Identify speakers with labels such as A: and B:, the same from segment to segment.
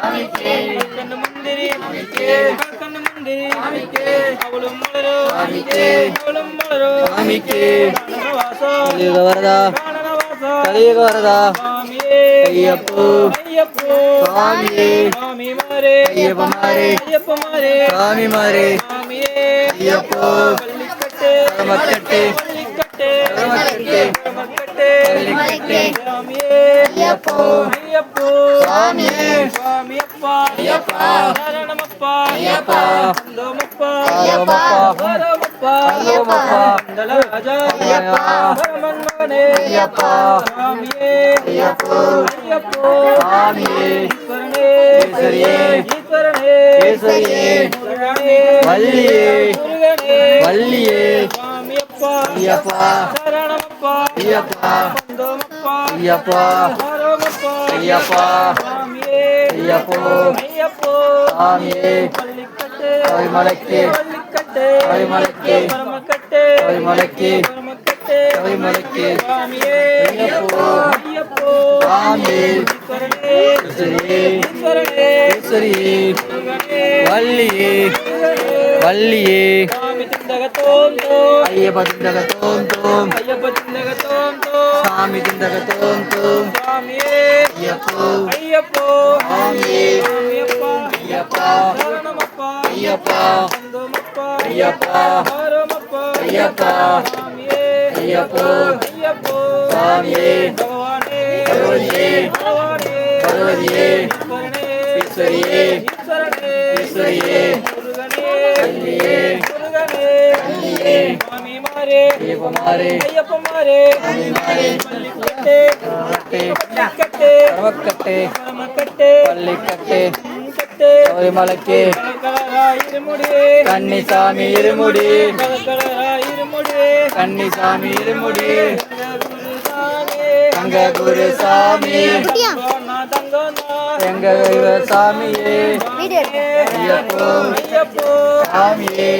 A: கண்ணு முந்திரி கண்ணு முந்திரி அவளும் மலரோ அவளும் மலரோ வாசோ
B: வரதா. கலியுக வரதா. ஐயப்போ.
A: ஐயப்போ.
B: சுவாமியே.
A: சுவாமி மாரே
B: ஐயப்பமாரே
A: ஐயப்ப மாரே
B: சுவாமி மாரே
A: சுவாமியே.
B: ஐயப்போ.
A: பள்ளிக்கட்டு
B: பரமக்கட்டு
A: பள்ளிக்கட்டு
B: பரமக்கட்டு
A: பரமக்கட்டு
B: பள்ளிக்கட்டு
A: சுவாமியே.
B: ஐயப்போ.
A: ஐயப்போ. அப்பா
B: ஐயப்பா.
A: சரணமப்பா
B: ஐயப்பா.
A: சந்தோமப்பா.
B: ஆரோமப்பா
A: வரமப்பா
B: ஆரோமப்பா
A: மண்டலராஜா.
B: ஐயப்பா.
A: பரமன் மகனே
B: ஐயப்பா.
A: சுவாமியே.
B: ஐயப்போ.
A: ஐயப்போ.
B: சுவாமியே.
A: ஈஸ்வரனே.
B: ஈஸ்வரியே.
A: ஈஸ்வரனே.
B: ஐயப்பா.
A: சரணமப்பா
B: ஐயப்பா. ஐயப்பா. ஐயப்பா. ஐயப்போ.
A: ஐயப்போ.
B: சபரிமலைக்கு
A: பரமக்கட்டு.
B: சபரிமலைக்கு
A: பரமக்கட்டு.
B: சபரிமலைக்கு
A: சுவாமியே.
B: ஐயப்போ.
A: ஐயப்போ. முருகனே.
B: வள்ளியே. வள்ளியே. ஐயப்ப திண்டக தோம். தோம்.
A: ஐயப்ப திண்டக தோம். தோம்
B: சாமி திண்டக தோம் தோம்.
A: சுவாமியே
B: ஐயப்போ.
A: ஐயப்போ. சரணமப்பா.
B: ஐயப்பா
A: சந்தோமப்பா.
B: ஐயப்பா
A: ஆரோமப்பா.
B: ஐயப்பா
A: சுவாமியே
B: ஐயப்போ.
A: ஐயப்போ.
B: சுவாமியே
A: பகவானே.
B: பகவதியே.
A: பகவானே.
B: பகவதியே.
A: ஈஸ்வரனே.
B: ஈஸ்வரியே.
A: ஈஸ்வரனே.
B: ஈஸ்வரியே.
A: முருகனே.
B: வள்ளியே
A: முருகனே மாரே
B: ஐயப்பமாரே
A: ஐயப்ப மாரே
B: மாரே
A: பள்ளிக்கட்டு. பள்ளிக்கட்டு
B: பரமக்கட்டு
A: பரமக்கட்டு
B: பள்ளிக்கட்டு
A: கட்டு.
B: சபரிமலைக்கு கன்னிசாமி இருமுடி கன்னிசாமி இருமுடி
A: தங்கோனா தங்கோனா
B: எங்க சாமியே ஐயப்போ. சாமியே.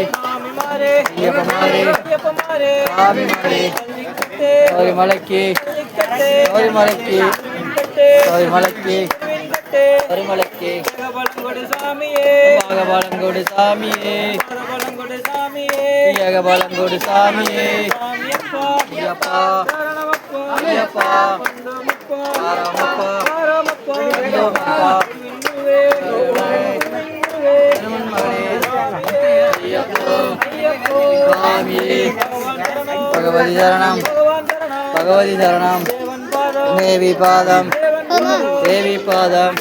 A: சாமி மாரே
B: ஐயப்பமாரே
A: ஐயப்ப மாரே
B: சாமி மாரே
A: பள்ளிக்கட்டு
B: சபரிமலைக்கு
A: சாமியே.
B: பாகபாலங்கோடு சாமியே.
A: சாமியப்பா
B: ஐயப்பா. ஐயப்பா
A: பந்தமப்பா
B: ஆராமப்பா பகவதி சரணம் பகவதி சரணம் தேவி
A: பாதம்
B: தேவி பாதம்